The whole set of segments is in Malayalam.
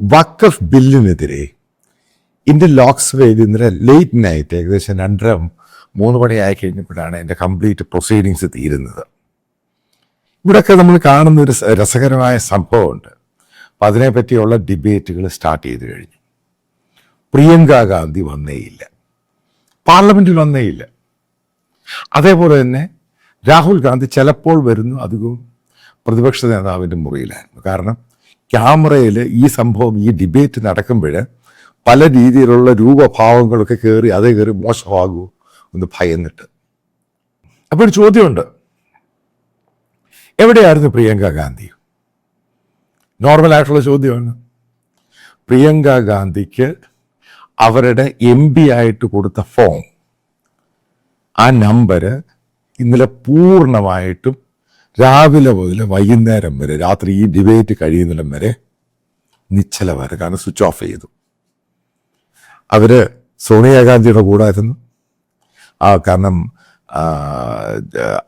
വക്കഫ് ബില്ലിനെതിരെ ഇന്ത്യൻ ലോക്സഭയിൽ ഇന്നലെ ലേറ്റ് നൈറ്റ് ഏകദേശം രണ്ടര മൂന്ന് മണിയായി കഴിഞ്ഞപ്പോഴാണ് എന്റെ കംപ്ലീറ്റ് പ്രൊസീഡിങ്സ് തീരുന്നത്. ഇവിടെയൊക്കെ നമ്മൾ കാണുന്ന ഒരു രസകരമായ സംഭവമുണ്ട്. അപ്പം അതിനെപ്പറ്റിയുള്ള ഡിബേറ്റുകൾ സ്റ്റാർട്ട് ചെയ്തു കഴിഞ്ഞു. പ്രിയങ്ക ഗാന്ധി വന്നേയില്ല. പാർലമെന്റിൽ വന്നേയില്ല. അതേപോലെ തന്നെ രാഹുൽ ഗാന്ധി ചിലപ്പോൾ വരുന്നു അധികവും പ്രതിപക്ഷ നേതാവിന്റെ മുറിയിലായിരുന്നു. കാരണം ക്യാമറയിൽ ഈ സംഭവം ഈ ഡിബേറ്റ് നടക്കുമ്പോൾ പല രീതിയിലുള്ള രൂപഭാവങ്ങളൊക്കെ കയറി അതേ കയറി മോശമാകൂ എന്ന് ഭയന്നിട്ട്. അപ്പോൾ ഒരു ചോദ്യമുണ്ട്. എവിടെയായിരുന്നു പ്രിയങ്ക ഗാന്ധി? നോർമൽ ആയിട്ടുള്ള ചോദ്യമാണ്. പ്രിയങ്ക ഗാന്ധിക്ക് അവരുടെ എം പി ആയിട്ട് കൊടുത്ത ഫോം ആ നമ്പര് ഇന്നലെ പൂർണമായിട്ടും രാവിലെ മുതൽ വൈകുന്നേരം വരെ രാത്രി ഈ ഡിബേറ്റ് കഴിയുന്നിടം വരെ നിശ്ചലമാണ് കാരണം സ്വിച്ച് ഓഫ് ചെയ്തു. അവർ സോണിയാഗാന്ധിയുടെ കൂടായിരുന്നു ആ കാരണം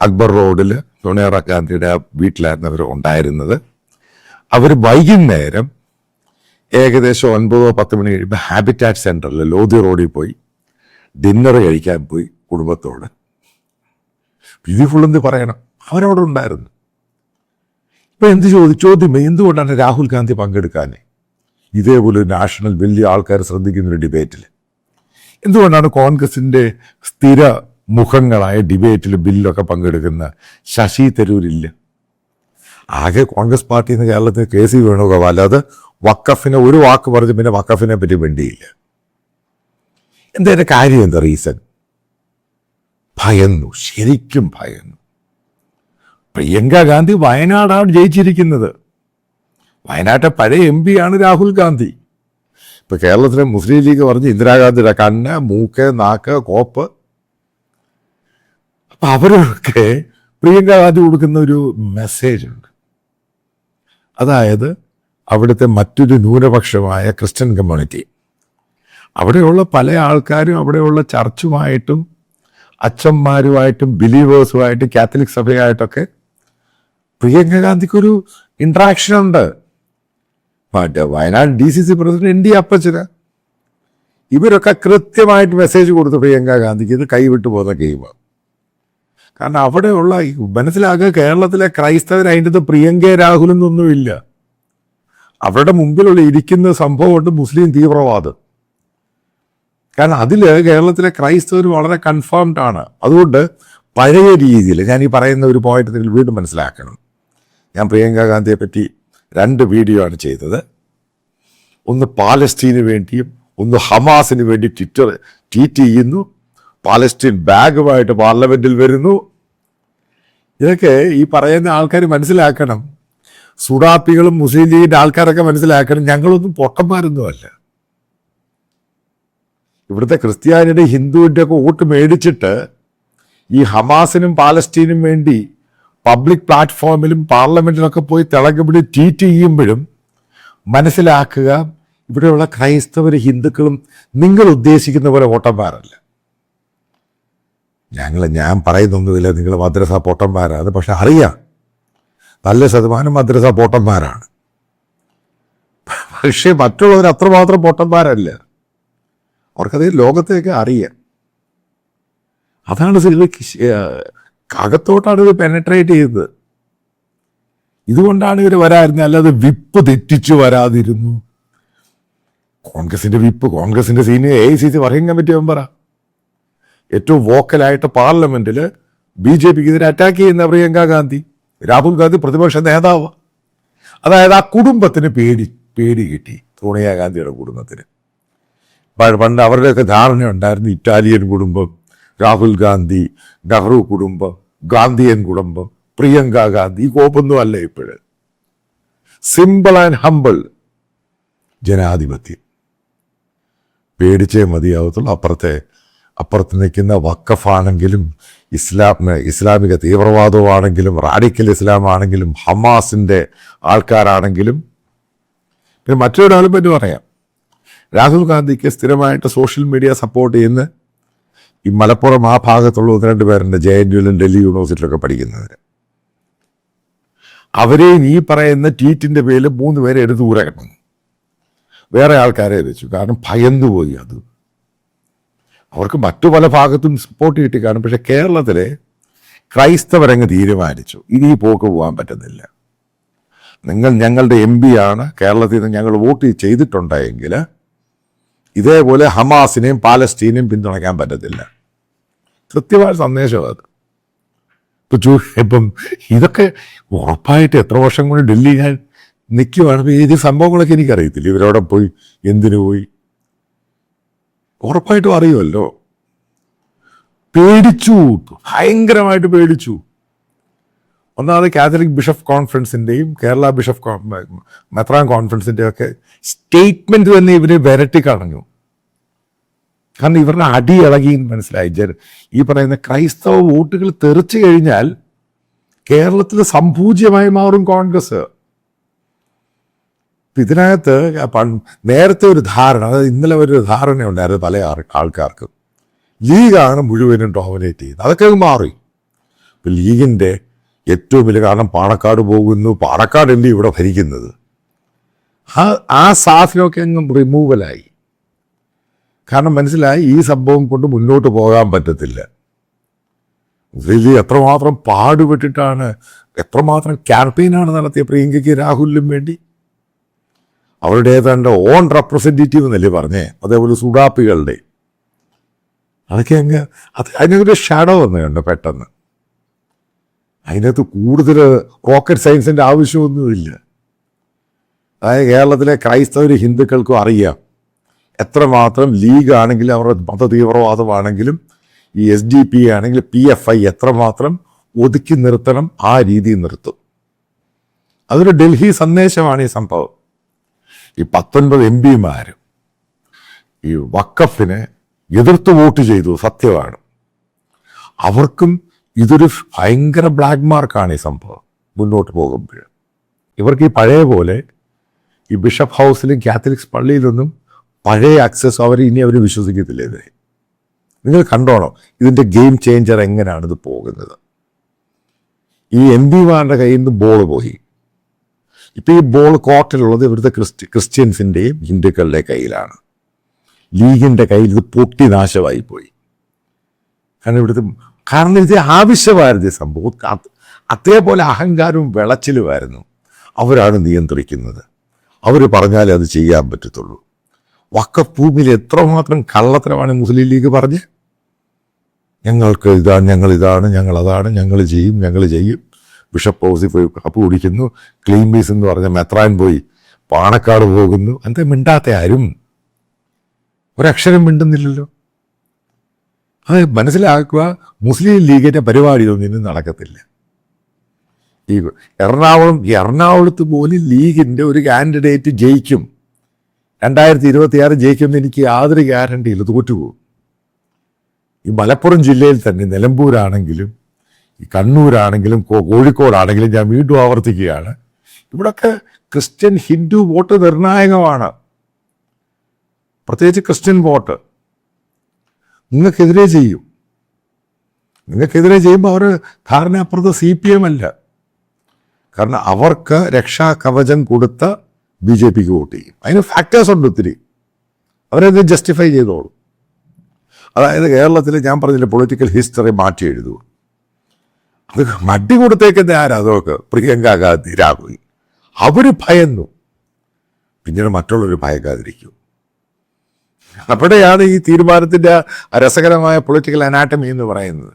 അക്ബർ റോഡിൽ സോണിയാഗാന്ധിയുടെ വീട്ടിലായിരുന്നു അവർ ഉണ്ടായിരുന്നത്. അവർ വൈകുന്നേരം ഏകദേശം ഒൻപതോ പത്ത് മണി കഴിയുമ്പോൾ ഹാബിറ്റാറ്റ് സെന്ററിൽ ലോധി റോഡിൽ പോയി ഡിന്നർ കഴിക്കാൻ പോയി കുടുംബത്തോട്. ഇത് ഫുള്ളെന്ത് പറയണം? അവരവിടെ ഉണ്ടായിരുന്നു. ഇപ്പം എന്ത് ചോദിച്ചു ചോദ്യം എന്തുകൊണ്ടാണ് രാഹുൽ ഗാന്ധി പങ്കെടുക്കാനേ? ഇതേപോലെ നാഷണൽ വലിയ ആൾക്കാർ ശ്രദ്ധിക്കുന്ന ഒരു ഡിബേറ്റിൽ എന്തുകൊണ്ടാണ് കോൺഗ്രസിന്റെ സ്ഥിര മുഖങ്ങളായ ഡിബേറ്റിൽ ബില്ലൊക്കെ പങ്കെടുക്കുന്ന ശശി തരൂരില്ല? ആകെ കോൺഗ്രസ് പാർട്ടി എന്ന് കേരളത്തിൽ കെ സി വേണുഗോപാൽ അത് വക്കഫിനെ ഒരു വാക്ക് പറഞ്ഞ് പിന്നെ വക്കഫിനെ പറ്റി വേണ്ടിയില്ല എന്താ കാര്യം എന്താ റീസൺ ഭയന്നു ശരിക്കും ഭയന്നു. പ്രിയങ്ക ഗാന്ധി വയനാടാണ് ജയിച്ചിരിക്കുന്നത്. വയനാട്ടെ പഴയ എം ആണ് രാഹുൽ ഗാന്ധി. ഇപ്പൊ കേരളത്തിലെ മുസ്ലിം ലീഗ് പറഞ്ഞ് ഇന്ദിരാഗാന്ധിയുടെ കണ്ണ് മൂക്ക് നാക്ക് കോപ്പ്. അപ്പൊ അവരൊക്കെ പ്രിയങ്ക ഗാന്ധി കൊടുക്കുന്ന ഒരു മെസ്സേജ് ഉണ്ട്. അതായത് അവിടുത്തെ മറ്റൊരു ന്യൂനപക്ഷമായ ക്രിസ്ത്യൻ കമ്മ്യൂണിറ്റി അവിടെയുള്ള പല ആൾക്കാരും അവിടെയുള്ള ചർച്ചുമായിട്ടും അച്ഛന്മാരുമായിട്ടും ബിലീവേഴ്സുമായിട്ടും കാത്തലിക് സഭയായിട്ടൊക്കെ പ്രിയങ്ക ഗാന്ധിക്കൊരു ഇൻട്രാക്ഷൻ ഉണ്ട്. മറ്റേ Wayanad D C C president N D അപ്പച്ചന്. ഇവരൊക്കെ കൃത്യമായിട്ട് മെസ്സേജ് കൊടുത്തു പ്രിയങ്ക ഗാന്ധിക്ക് ഇത് കൈവിട്ടു പോകുന്ന ഗെയിമാണ് കാരണം അവിടെയുള്ള മനസ്സിലാക്കുക കേരളത്തിലെ ക്രൈസ്തവർ അതിന്റെ പ്രിയങ്ക രാഹുൽ അവരുടെ മുമ്പിലുള്ള ഇരിക്കുന്ന സംഭവമുണ്ട് മുസ്ലിം തീവ്രവാദം. കാരണം അതിൽ കേരളത്തിലെ ക്രൈസ്തവർ വളരെ കൺഫേംഡ് ആണ്. അതുകൊണ്ട് പഴയ രീതിയിൽ ഞാൻ ഈ പറയുന്ന ഒരു പോയിന്റ് വീണ്ടും മനസ്സിലാക്കണം. ഞാൻ പ്രിയങ്ക ഗാന്ധിയെ പറ്റി രണ്ട് വീഡിയോ ആണ് ചെയ്തത്. ഒന്ന് പാലസ്തീന് വേണ്ടിയും ഒന്ന് ഹമാസിന് വേണ്ടി ട്വിറ്റർ ട്വീറ്റ് ചെയ്യുന്നു. പാലസ്തീൻ ബാഗുമായിട്ട് പാർലമെന്റിൽ വരുന്നു. ഇതൊക്കെ ഈ പറയുന്ന ആൾക്കാർ മനസ്സിലാക്കണം. സുഡാപ്പികളും മുസ്ലിം ലീഗിന്റെ ആൾക്കാരൊക്കെ മനസ്സിലാക്കണം. ഞങ്ങളൊന്നും പൊട്ടന്മാരൊന്നുമല്ല ഇവിടുത്തെ ക്രിസ്ത്യാനിയുടെ ഹിന്ദുവിന്റെ ഒക്കെ വോട്ട് മേടിച്ചിട്ട് ഈ ഹമാസിനും പാലസ്തീനും വേണ്ടി പബ്ലിക് പ്ലാറ്റ്ഫോമിലും പാർലമെന്റിലൊക്കെ പോയി തിളക്കപ്പെടി ട്വീറ്റ് ചെയ്യുമ്പോഴും മനസ്സിലാക്കുക ഇവിടെയുള്ള ക്രൈസ്തവർ ഹിന്ദുക്കളും നിങ്ങൾ ഉദ്ദേശിക്കുന്ന പോലെ വോട്ടന്മാരല്ല ഞങ്ങൾ ഞാൻ പറയുന്നൊന്നുമില്ല നിങ്ങൾ മദ്രസ പൊട്ടന്മാരാണ് പക്ഷെ അറിയാം നല്ല ശതമാനം മദ്രസ പൊട്ടന്മാരാണ്. പക്ഷേ മറ്റുള്ളവർ അത്രമാത്രം പൊട്ടന്മാരല്ല. അവർക്കത് ലോകത്തേക്ക് അറിയാം. അതാണ് ഇത് അകത്തോട്ടാണ് ഇത് പെനട്രേറ്റ് ചെയ്തത്. ഇതുകൊണ്ടാണ് ഇവർ വരാതിരുന്നത്. അല്ലാതെ വിപ്പ് തെറ്റിച്ചു വരാതിരുന്നു. കോൺഗ്രസിന്റെ വിപ്പ് കോൺഗ്രസിന്റെ senior A I C C working committee മെമ്പറാ ഏറ്റവും വോക്കലായിട്ട് പാർലമെന്റിൽ ബി ജെ പിക്ക് എതിരെ അറ്റാക്ക് ചെയ്യുന്ന പ്രിയങ്ക ഗാന്ധി രാഹുൽ ഗാന്ധി പ്രതിപക്ഷ നേതാവ്. അതായത് ആ കുടുംബത്തിന് പേടി പേടി കിട്ടി സോണിയാഗാന്ധിയുടെ കുടുംബത്തിന്. പണ്ട് അവരുടെയൊക്കെ ധാരണ ഉണ്ടായിരുന്നു ഇറ്റാലിയൻ കുടുംബം. രാഹുൽ ഗാന്ധി നെഹ്റു കുടുംബം ഗാന്ധിയൻ കുടുംബം പ്രിയങ്ക ഗാന്ധി കോപ്പൊന്നും അല്ല ഇപ്പോഴ്. സിമ്പിൾ ആൻഡ് ഹമ്പിൾ ജനാധിപത്യം. പേടിച്ചേ മതിയാവത്തുള്ളൂ. അപ്പുറത്തെ അപ്പുറത്ത് നിൽക്കുന്ന വക്കഫാണെങ്കിലും ഇസ്ലാം ഇസ്ലാമിക തീവ്രവാദമാണെങ്കിലും റാഡിക്കൽ ഇസ്ലാം ആണെങ്കിലും ഹമാസിന്റെ ആൾക്കാരാണെങ്കിലും. പിന്നെ മറ്റൊരു പറ്റി പറയാം. രാഹുൽ ഗാന്ധിക്ക് സ്ഥിരമായിട്ട് സോഷ്യൽ മീഡിയ സപ്പോർട്ട് ചെയ്യുന്ന ഈ മലപ്പുറം ആ ഭാഗത്തുള്ള ഒന്ന് രണ്ട് പേരുണ്ട് ജെ എൻ യുലും ഡൽഹി യൂണിവേഴ്സിറ്റിയിലൊക്കെ പഠിക്കുന്നവർ അവരെയും ഈ പറയുന്ന ട്വീറ്റിന്റെ പേരിൽ മൂന്ന് പേരെ എടുത്ത് കിട്ടുന്നു വേറെ ആൾക്കാരെ വെച്ചു. കാരണം ഭയന്നു പോയി അത്. അവർക്ക് മറ്റു പല ഭാഗത്തും സപ്പോർട്ട് കിട്ടി കാണും പക്ഷേ കേരളത്തിലെ ക്രൈസ്തവരങ്ങ് തീരുമാനിച്ചു. ഇനി ഈ പോക്ക് പോകാൻ പറ്റുന്നില്ല. നിങ്ങൾ ഞങ്ങളുടെ എം ആണ്. കേരളത്തിൽ നിന്ന് ഞങ്ങൾ വോട്ട് ചെയ്തിട്ടുണ്ടെങ്കിൽ ഇതേപോലെ ഹമാസിനെയും പാലസ്തീനെയും പിന്തുണയ്ക്കാൻ പറ്റത്തില്ല. കൃത്യമായ സന്ദേശം അത്. ഇപ്പം ചൂ ഇപ്പം ഇതൊക്കെ ഉറപ്പായിട്ട് എത്ര വർഷം കൊണ്ട് ഡൽഹി ഞാൻ നിൽക്കുവാണ് ഇത് സംഭവങ്ങളൊക്കെ എനിക്കറിയത്തില്ല. ഇവരവിടെ പോയി എന്തിനു പോയി? ഉറപ്പായിട്ടും അറിയുമല്ലോ. പേടിച്ചു. ഭയങ്കരമായിട്ട് പേടിച്ചു. ഒന്നാമത് കാത്തലിക് ബിഷപ്പ് കോൺഫറൻസിന്റെയും കേരള ബിഷപ്പ് മെത്രാൻ കോൺഫറൻസിന്റെയും ഒക്കെ സ്റ്റേറ്റ്മെന്റ് തന്നെ ഇവർ വിരട്ടി കളഞ്ഞു. കാരണം ഇവരുടെ അടി ഇളകി മനസ്സിലായി. ജന ഈ പറയുന്ന ക്രൈസ്തവ വോട്ടുകൾ തെറിച്ചു കഴിഞ്ഞാൽ കേരളത്തിൽ സംപൂജ്യമായി മാറും കോൺഗ്രസ്. ഇതിനകത്ത് നേരത്തെ ഒരു ധാരണ അതായത് ഇന്നലെ ഒരു ധാരണ ഉണ്ടായിരുന്നു പല ആൾക്കാർക്ക്. ലീഗാണ് മുഴുവനും ഡോമിനേറ്റ് ചെയ്യുന്നത്. അതൊക്കെ മാറി. ഇപ്പം ലീഗിന്റെ ഏറ്റവും വലിയ കാരണം പാണക്കാട് പോകുന്നു. പാണക്കാടല്ലേ ഇവിടെ ഭരിക്കുന്നത്? ആ ആ സാധനമൊക്കെ അങ്ങ് റിമൂവലായി കാരണം മനസ്സിലായി ഈ സംഭവം കൊണ്ട് മുന്നോട്ട് പോകാൻ പറ്റത്തില്ല. ഇതിൽ എത്രമാത്രം പാടുപെട്ടിട്ടാണ് എത്രമാത്രം ക്യാമ്പയിനാണ് നടത്തിയ പ്രിയങ്കയ്ക്ക് രാഹുലിനും വേണ്ടി? അവരുടെ തന്റെ ഓൺ റെപ്രസെന്റേറ്റീവ് എന്നല്ലേ പറഞ്ഞേ അതേപോലെ സുഡാപ്പികളുടെ. അതൊക്കെ അങ്ങ് അത് അതിനൊരു ഷാഡോ വന്നു പെട്ടെന്ന്. അതിനകത്ത് കൂടുതൽ റോക്കറ്റ് സയൻസിന്റെ ആവശ്യമൊന്നുമില്ല. അതായത് കേരളത്തിലെ ക്രൈസ്തവർ ഹിന്ദുക്കൾക്കും അറിയാം എത്രമാത്രം ലീഗ് ആണെങ്കിലും അവരുടെ മത തീവ്രവാദമാണെങ്കിലും ഈ എസ് ഡി പി ആണെങ്കിലും പി എഫ് ഐ എത്രമാത്രം ഒതുക്കി നിർത്തണം ആ രീതി നിർത്തും. അതൊരു ഡൽഹി സന്ദേശമാണ് ഈ സംഭവം. ഈ പത്തൊൻപത് എം പിമാർ ഈ വക്കഫിനെ എതിർത്ത് വോട്ട് ചെയ്തു സത്യമാണ് അവർക്കും ഇതൊരു ഭയങ്കര ബ്ലാക്ക് മാർക്കാണ് ഈ സംഭവം. മുന്നോട്ട് പോകുമ്പോൾ. ഇവർക്ക് ഈ പഴയ പോലെ ഈ ബിഷപ്പ് ഹൗസിലും കാത്തലിക്സ് പള്ളിയിലൊന്നും പഴയ ആക്സസ് അവർ ഇനി അവർ വിശ്വസിക്കത്തില്ല ഇതിനെ. നിങ്ങൾ കണ്ടോണം ഇതിന്റെ ഗെയിം ചേഞ്ചർ എങ്ങനെയാണ് ഇത് പോകുന്നത്? ഈ എം പിമാരുടെ കയ്യിൽ നിന്ന് ബോൾ പോയി. ഇപ്പം ഈ ബോൾ കോർട്ടിലുള്ളത് ഇവിടുത്തെ ക്രിസ്ത്യ ക്രിസ്ത്യൻസിന്റെയും ഹിന്ദുക്കളുടെ കയ്യിലാണ്. ലീഗിന്റെ കയ്യിൽ ഇത് പൊട്ടി നാശമായി പോയി. കാരണം ഇവിടുത്തെ കാരണം ഇത് ആവശ്യമായിരുന്നു സംഭവം. അതേപോലെ അഹങ്കാരവും വിളച്ചിലുമായിരുന്നു. അവരാണ് നിയന്ത്രിക്കുന്നത്. അവർ പറഞ്ഞാലേ അത് ചെയ്യാൻ പറ്റത്തുള്ളൂ. വക്കഭൂമിയിൽ എത്രമാത്രം കള്ളത്തരമാണ് മുസ്ലിം ലീഗ് പറഞ്ഞ്? ഞങ്ങൾക്ക് ഇതാണ് ഞങ്ങൾ ഇതാണ് ഞങ്ങൾ അതാണ് ഞങ്ങൾ ചെയ്യും ഞങ്ങൾ ചെയ്യും. ബിഷപ്പ് ഹൗസിൽ പോയി കപ്പ് കുടിക്കുന്നു. ക്ലീൻ ബീസ് എന്ന് പറഞ്ഞ മെത്രാൻ പോയി പാണക്കാട് പോകുന്നു. എന്താ മിണ്ടാത്ത ആരും? ഒരക്ഷരം മിണ്ടുന്നില്ലല്ലോ. അത് മനസ്സിലാക്കുക മുസ്ലിം ലീഗിന്റെ പരിപാടിയൊന്നും ഇന്നും നടക്കത്തില്ല. ഈ എറണാകുളം എറണാകുളത്ത് പോലും ലീഗിന്റെ ഒരു കാൻഡിഡേറ്റ് ജയിക്കും. രണ്ടായിരത്തി ഇരുപത്തിയാറ് ജയിക്കുമെന്ന് എനിക്ക് യാതൊരു ഗ്യാരണ്ടിയില്ല തോറ്റുപോകും. ഈ മലപ്പുറം ജില്ലയിൽ തന്നെ നിലമ്പൂരാണെങ്കിലും ഈ കണ്ണൂരാണെങ്കിലും കോഴിക്കോടാണെങ്കിലും ഞാൻ വീണ്ടും ആവർത്തിക്കുകയാണ്. ഇവിടൊക്കെ ക്രിസ്ത്യൻ ഹിന്ദു വോട്ട് നിർണായകമാണ്. പ്രത്യേകിച്ച് ക്രിസ്ത്യൻ വോട്ട്. നിങ്ങൾക്കെതിരെ ചെയ്യും. നിങ്ങൾക്കെതിരെ ചെയ്യുമ്പോൾ അവർ ധാരണാപ്രദ സി പി എം അല്ല. കാരണം അവർക്ക് രക്ഷാകവചം കൊടുത്ത ബി ജെ പിക്ക് വോട്ട് ചെയ്യും. അതിന് ഫാക്ടേഴ്സ് ഉണ്ട് ഒത്തിരി. അവരത് ജസ്റ്റിഫൈ ചെയ്തോളും. അതായത് കേരളത്തിൽ ഞാൻ പറഞ്ഞില്ല പൊളിറ്റിക്കൽ ഹിസ്റ്ററി മാറ്റി എഴുതു അത് മടി കൊടുത്തേക്കുന്ന ആരാ? അതൊക്കെ പ്രിയങ്ക ഗാന്ധി രാഹുൽ. അവർ ഭയന്നു. പിന്നീട് മറ്റുള്ളവർ ഭയക്കാതിരിക്കും. അവിടെയാണ് ഈ തീരുമാനത്തിന്റെ രസകരമായ പൊളിറ്റിക്കൽ അനാട്ടമി എന്ന് പറയുന്നത്.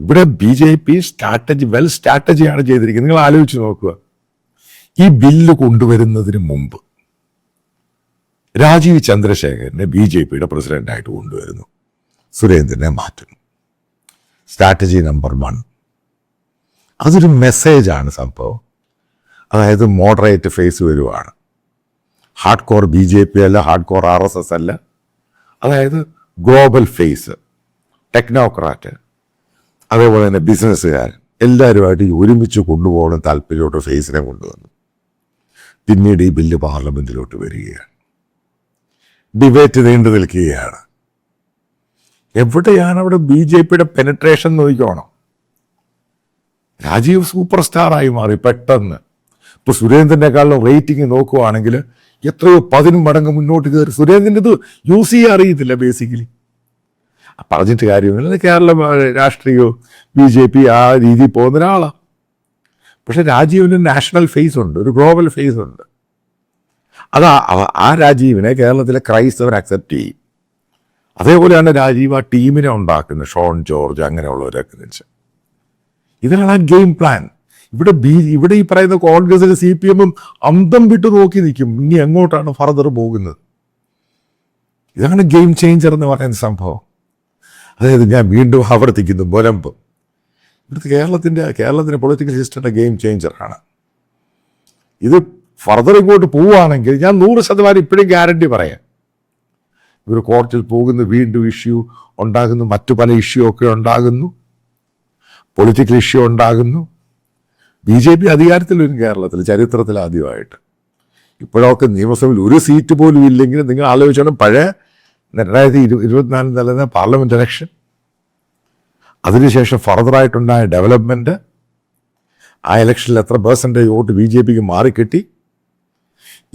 ഇവിടെ B J P strategy well സ്ട്രാറ്റജിയാണ് ചെയ്തിരിക്കുന്നത്. നിങ്ങൾ ആലോചിച്ച് നോക്കുക. ഈ ബില്ല് കൊണ്ടുവരുന്നതിന് മുമ്പ് രാജീവ് ചന്ദ്രശേഖരനെ ബി ജെ പിയുടെ പ്രസിഡന്റായിട്ട് കൊണ്ടുവരുന്നു. സുരേന്ദ്രനെ മാറ്റുന്നു. സ്ട്രാറ്റജി നമ്പർ വൺ അതൊരു മെസ്സേജാണ് സംഭവം. അതായത് മോഡറേറ്റ് ഫേസ് വരുവാണ്. Hard core B J P അല്ല hard core R S S അല്ല. അതായത് ഗ്ലോബൽ ഫേസ് ടെക്നോക്രാറ്റ് അതേപോലെ തന്നെ ബിസിനസ്സുകാർ എല്ലാവരുമായിട്ട് ഒരുമിച്ച് കൊണ്ടുപോകണം താല്പര്യമുള്ള ഫേസിനെ കൊണ്ടുവന്നു. പിന്നീട് ഈ ബില്ല് പാർലമെന്റിലോട്ട് വരികയാണ്. ഡിബേറ്റ് നീണ്ടു നിൽക്കുകയാണ്. എവിടെയാണ് അവിടെ ബി ജെ പിയുടെ പെനട്രേഷൻ നോക്കിക്കോണം? രാജീവ് സൂപ്പർ സ്റ്റാറായി മാറി പെട്ടെന്ന്. ഇപ്പോൾ സുരേന്ദ്രനേക്കാളും റേറ്റിംഗ് നോക്കുവാണെങ്കിൽ എത്രയോ പതിനും മടങ്ങ് മുന്നോട്ട് കയറി. സുരേന്ദ്രന്റെ ഇത് യൂസ് ചെയ്യാൻ അറിയത്തില്ല ബേസിക്കലി പറഞ്ഞിട്ട് കാര്യമൊന്നുമില്ല. കേരള രാഷ്ട്രീയവും ബി ജെ പി ആ രീതിയിൽ പോകുന്ന ഒരാളാണ് പക്ഷെ രാജീവിന് നാഷണൽ ഫേസ് ഉണ്ട് ഒരു ഗ്ലോബൽ ഫേസ് ഉണ്ട്. അതാ ആ- രാജീവിനെ കേരളത്തിലെ ക്രൈസ്തവർ അക്സെപ്റ്റ് ചെയ്യും. അതേപോലെയാണ് രാജീവ് ആ ടീമിനെ ഉണ്ടാക്കുന്നത് ഷോൺ ജോർജ് അങ്ങനെയുള്ളവരൊക്കെ വെച്ച്. ഇതിനാണ് ഗെയിം പ്ലാൻ ഇവിടെ ബി ഇവിടെ ഈ പറയുന്ന കോൺഗ്രസിലെ സി പി എമ്മും അന്തം വിട്ട് നോക്കി നിൽക്കും. ഇനി എങ്ങോട്ടാണ് ഫർദർ പോകുന്നത്? ഇതാണ് ഗെയിം ചേഞ്ചർ എന്ന് പറയുന്ന സംഭവം. അതായത് ഞാൻ വീണ്ടും ആവർത്തിക്കുന്നു ബൊലമ്പ്. ഇവിടുത്തെ കേരളത്തിന്റെ കേരളത്തിന്റെ പൊളിറ്റിക്കൽ സിസ്റ്റത്തിന്റെ ഗെയിം ചേഞ്ചറാണ് ഇത് ഫർദർ ഇങ്ങോട്ട് പോവുകയാണെങ്കിൽ ഞാൻ നൂറ് ശതമാനം ഇപ്പോഴും ഗ്യാരണ്ടി പറയാം. ഇവർ കോർട്ടിൽ പോകുന്നു വീണ്ടും ഇഷ്യൂ ഉണ്ടാകുന്നു മറ്റു പല ഇഷ്യൂ ഒക്കെ ഉണ്ടാകുന്നു. പൊളിറ്റിക്കൽ ഇഷ്യൂ ഉണ്ടാകുന്നു. ബി ജെ പി അധികാരത്തിൽ വരും കേരളത്തിൽ ചരിത്രത്തിൽ ആദ്യമായിട്ട്. ഇപ്പോഴൊക്കെ നിയമസഭയിൽ ഒരു സീറ്റ് പോലും ഇല്ലെങ്കിലും നിങ്ങൾ ആലോചിച്ചോണം പഴയ രണ്ടായിരത്തി ഇരു ഇരുപത്തിനാലിൽ നടന്ന പാർലമെന്റ് ഇലക്ഷൻ അതിനുശേഷം ഫർദറായിട്ടുണ്ടായ ഡെവലപ്മെന്റ് ആ ഇലക്ഷനിൽ എത്ര പേഴ്സന്റേജ് വോട്ട് ബി ജെ പിക്ക് മാറിക്കിട്ടി.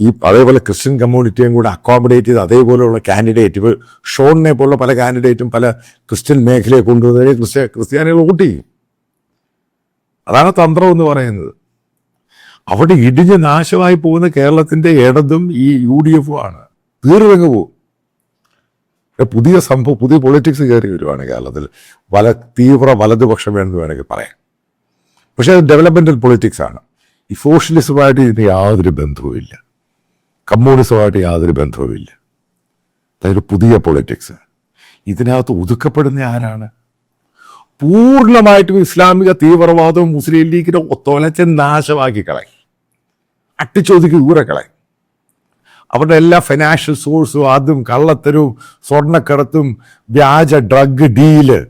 ഈ അതേപോലെ ക്രിസ്ത്യൻ കമ്മ്യൂണിറ്റിയും കൂടെ അക്കോമഡേറ്റ് ചെയ്ത് അതേപോലെയുള്ള കാൻഡിഡേറ്റ് ഇപ്പോൾ ഷോണിനെ പോലുള്ള പല കാൻഡിഡേറ്റും പല ക്രിസ്ത്യൻ മേഖലയെ കൊണ്ടുവന്നതിനെ ക്രിസ്ത്യ ക്രിസ്ത്യാനികൾ വോട്ട് ചെയ്യും. അതാണ് തന്ത്രം എന്ന് പറയുന്നത്. അവിടെ ഇടിഞ്ഞ് നാശമായി പോകുന്ന കേരളത്തിന്റെ ഇടതും ഈ യു ഡി എഫും ആണ്. തീർന്നങ്ങ് പോകും. പുതിയ സംഭവം പുതിയ പൊളിറ്റിക്സ് കയറി വരുവാണ് കേരളത്തിൽ. വല തീവ്ര വലതുപക്ഷം വേണമെന്ന് വേണമെങ്കിൽ പറയാം. പക്ഷേ അത് ഡെവലപ്മെന്റൽ പൊളിറ്റിക്സ് ആണ്. ഈ സോഷ്യലിസമായിട്ട് ഇതിന് യാതൊരു ബന്ധവുമില്ല കമ്മ്യൂണിസമായിട്ട് യാതൊരു ബന്ധവുമില്ല അതായത് പുതിയ പൊളിറ്റിക്സ് ഇതിനകത്ത് ഒതുക്കപ്പെടുന്ന ആരാണ്? പൂർണമായിട്ടും ഇസ്ലാമിക തീവ്രവാദവും മുസ്ലിം ലീഗിനെ ഒത്തോലച്ച് നാശമാക്കി കളയും. അട്ടിച്ചോദിക്ക് ദൂരെ കളയും. അവരുടെ എല്ലാ ഫിനാൻഷ്യൽ സോഴ്സും അതും കള്ളത്തരവും സ്വർണക്കടത്തും വ്യാജ ഡ്രഗ് ഡീൽ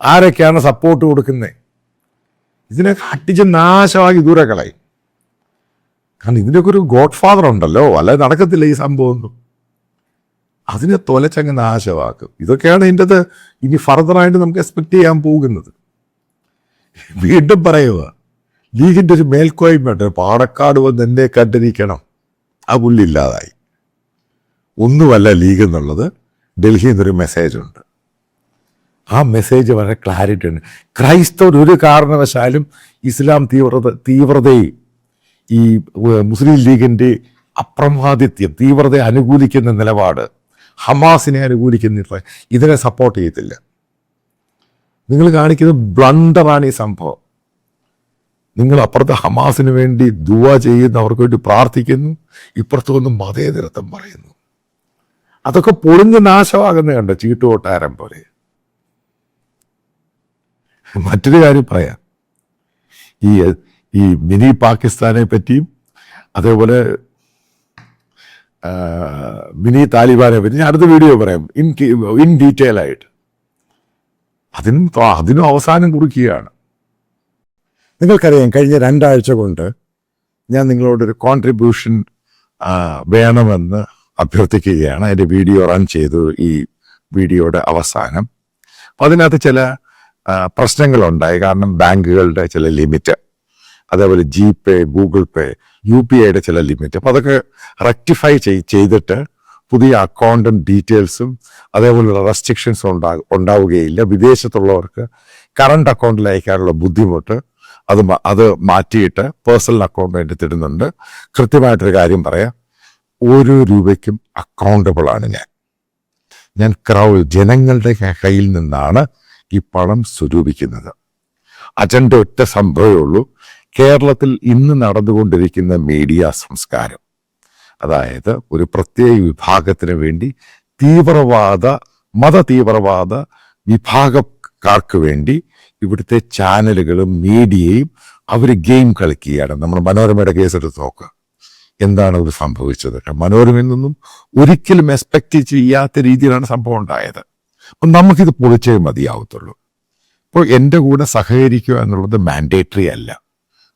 ആരൊക്കെയാണ് സപ്പോർട്ട് കൊടുക്കുന്നത് ഇതിനെ അട്ടിച്ച് നാശമാക്കി ദൂരെ കളയും. കാരണം ഇതിനൊക്കെ ഒരു ഗോഡ് ഫാദർ ഉണ്ടല്ലോ. അല്ലാതെ നടക്കത്തില്ല ഈ സംഭവം ഒന്നും. അതിനെ തൊലച്ചങ്ങ് നാശമാക്കും. ഇതൊക്കെയാണ് ഇതിന്റെ ഇനി ഫർദറായിട്ട് നമുക്ക് എക്സ്പെക്ട് ചെയ്യാൻ പോകുന്നത്. വീണ്ടും പറയുക ലീഗിന്റെ ഒരു മേൽക്കോയ്മയുണ്ട്. പാണക്കാട് വന്ന് എന്നെ കണ്ടിരിക്കണം. ആ പുള്ളി ഇല്ലാതായി ഒന്നുമല്ല ലീഗ് എന്നുള്ളത് ഡൽഹിയിൽ നിന്നൊരു മെസ്സേജ് ഉണ്ട്. ആ മെസ്സേജ് വളരെ ക്ലാരിറ്റി ഉണ്ട്. ക്രൈസ്തവർ ഒരു കാരണവശാലും ഇസ്ലാം തീവ്രത തീവ്രതയെ ഈ മുസ്ലിം ലീഗിന്റെ അപ്രമാദിത്യം തീവ്രതയെ അനുകൂലിക്കുന്ന നിലപാട് ഹമാസിനെ അനുകൂലിക്കുന്ന ഇതിനെ സപ്പോർട്ട് ചെയ്യത്തില്ല. നിങ്ങൾ കാണിക്കുന്നത് ബ്ലണ്ടറാണ് ഈ സംഭവം. നിങ്ങൾ അപ്പുറത്തെ ഹമാസിന് വേണ്ടി ദുവ ചെയ്യുന്നവർക്ക് വേണ്ടി പ്രാർത്ഥിക്കുന്നു ഇപ്പുറത്തു വന്ന് മതേതരത്വം പറയുന്നു. അതൊക്കെ പൊളിഞ്ഞ് നാശമാകുന്ന കണ്ട? ചീട്ടുകൊട്ടാരം പോലെ. മറ്റൊരു കാര്യം പറയാം. ഈ ഈ മിനി പാകിസ്ഥാനെ പറ്റിയും അതേപോലെ മിനി താലിബാനെ പറ്റി ഞാൻ അടുത്ത വീഡിയോ പറയാം. ഇൻ ഇൻ ഡീറ്റെയിൽ ആയിട്ട്. അതിനും അതിനും അവസാനം കുറിക്കുകയാണ്. നിങ്ങൾക്കറിയാം കഴിഞ്ഞ രണ്ടാഴ്ച കൊണ്ട് ഞാൻ നിങ്ങളോടൊരു കോൺട്രിബ്യൂഷൻ വേണമെന്ന് അഭ്യർത്ഥിക്കുകയാണ്. എന്റെ വീഡിയോ റൺ ചെയ്തു ഈ വീഡിയോയുടെ അവസാനം. അപ്പോൾ അതിനകത്ത് ചില പ്രശ്നങ്ങളുണ്ടായി. കാരണം ബാങ്കുകളുടെ ചില ലിമിറ്റ് അതേപോലെ G pay Google pay U P ഐയുടെ ചില ലിമിറ്റ് അപ്പം അതൊക്കെ റെക്ടിഫൈ ചെയ്തിട്ട് പുതിയ അക്കൗണ്ടും ഡീറ്റെയിൽസും അതേപോലെയുള്ള റെസ്ട്രിക്ഷൻസും ഉണ്ടാ ഉണ്ടാവുകയില്ല. വിദേശത്തുള്ളവർക്ക് കറണ്ട് അക്കൗണ്ടിൽ അയക്കാനുള്ള ബുദ്ധിമുട്ട് അത് അത് മാറ്റിയിട്ട് പേഴ്സണൽ അക്കൗണ്ട് വേണ്ടി തരുന്നുണ്ട് കൃത്യമായിട്ടൊരു കാര്യം പറയാം. ഓരോ രൂപയ്ക്കും അക്കൗണ്ടബിളാണ് ഞാൻ. ഞാൻ ക്രൗ ജനങ്ങളുടെ കയ്യിൽ നിന്നാണ് ഈ പണം സ്വരൂപിക്കുന്നത്. അജണ്ട ഒറ്റ സംഭവമേ ഉള്ളൂ. കേരളത്തിൽ ഇന്ന് നടന്നുകൊണ്ടിരിക്കുന്ന മീഡിയ സംസ്കാരം. അതായത് ഒരു പ്രത്യേക വിഭാഗത്തിന് വേണ്ടി തീവ്രവാദ മത തീവ്രവാദ വിഭാഗക്കാർക്ക് വേണ്ടി ഇവിടുത്തെ ചാനലുകളും മീഡിയയും അവർ ഗെയിം കളിക്കുകയാണ്. നമ്മൾ മനോരമയുടെ കേസ് എടുത്ത് നോക്കുക എന്താണ് അത് സംഭവിച്ചത്? മനോരമയിൽ നിന്നും ഒരിക്കലും എക്സ്പെക്ട് ചെയ്യാത്ത രീതിയിലാണ് സംഭവം ഉണ്ടായത്. അപ്പം നമുക്കിത് പൊളിച്ചേ മതിയാവത്തുള്ളൂ. ഇപ്പോൾ എന്റെ കൂടെ സഹകരിക്കുക എന്നുള്ളത് മാൻഡേറ്ററി അല്ല.